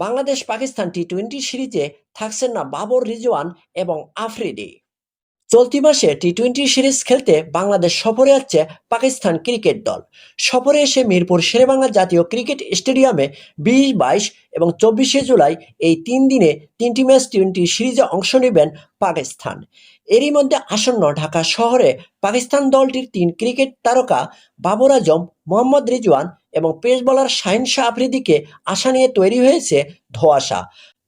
Bangladesh Pakistan T twenty সিরিজে থাকছেন না বাবর রিজওয়ান এবং আফ্রিদি। চলতি মাসে টি টোয়েন্টি সিরিজ খেলতে বাংলাদেশ সফরে যাচ্ছে পাকিস্তান ক্রিকেট দল। সফরে এসে মিরপুর শেরেবাংলা জাতীয় ক্রিকেট স্টেডিয়ামে বিশ বাইশ এবং চব্বিশে জুলাই এই তিন দিনে তিনটি ম্যাচ টোয়েন্টি সিরিজে অংশ নেবেন পাকিস্তান। এরই মধ্যে আসন্ন ঢাকা শহরে পাকিস্তান দলটির তিন ক্রিকেট তারকা বাবর আজম, মোহাম্মদ রিজওয়ান এবং পেস বোলার শাহিন শাহ আফ্রিদিকে আশা নিয়ে তৈরি হয়েছে ধোঁয়াশা।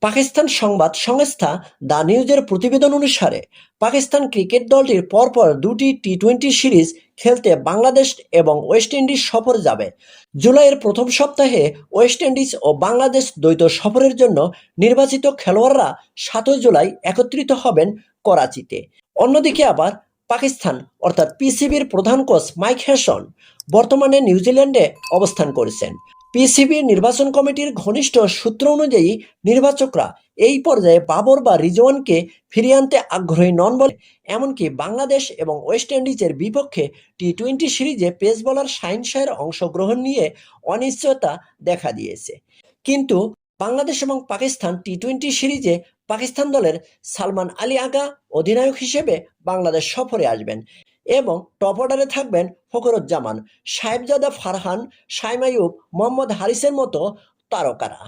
পাকিস্তান সংবাদ সংস্থা দ্য নিউজের প্রতিবেদন অনুসারে, পাকিস্তান ক্রিকেট দলটির পরপর দুটি টি টোয়েন্টি সিরিজ খেলতে বাংলাদেশ এবং ওয়েস্ট ইন্ডিজ সফর যাবে। জুলাইয়ের প্রথম সপ্তাহে ওয়েস্ট ইন্ডিজ ও বাংলাদেশ দ্বৈত সফরের জন্য নির্বাচিত খেলোয়াড়রা সাতই জুলাই একত্রিত হবেন করাচিতে। অন্যদিকে আবার পাকিস্তান, অর্থাৎ পিসিবির প্রধান কোচ মাইক হ্যাসন বর্তমানে নিউজিল্যান্ডে অবস্থান করেছেন। পিসিবির নির্বাচন কমিটির ঘনিষ্ঠ সূত্র অনুযায়ী নির্বাচকরা এই পর্যায়ে বাবর বা রিজওয়ানকে ফিরিয়ে আনতে আগ্রহী নন বলে, এমনকি বাংলাদেশ এবং ওয়েস্ট ইন্ডিজের বিপক্ষে টি টোয়েন্টি সিরিজে পেস বলার শাহিন শাহের অংশগ্রহণ নিয়ে অনিশ্চয়তা দেখা দিয়েছে। কিন্তু বাংলাদেশ এবং পাকিস্তান টি টোয়েন্টি সিরিজে পাকিস্তান দলের সালমান আলী আগা অধিনায়ক হিসেবে বাংলাদেশ সফরে আসবেন এবং টপ অর্ডারে থাকবেন ফখরুজ্জামান, সাহেবজাদা ফারহান সাইমায়ুব মোহাম্মদ হারিসের মতো তারকারা।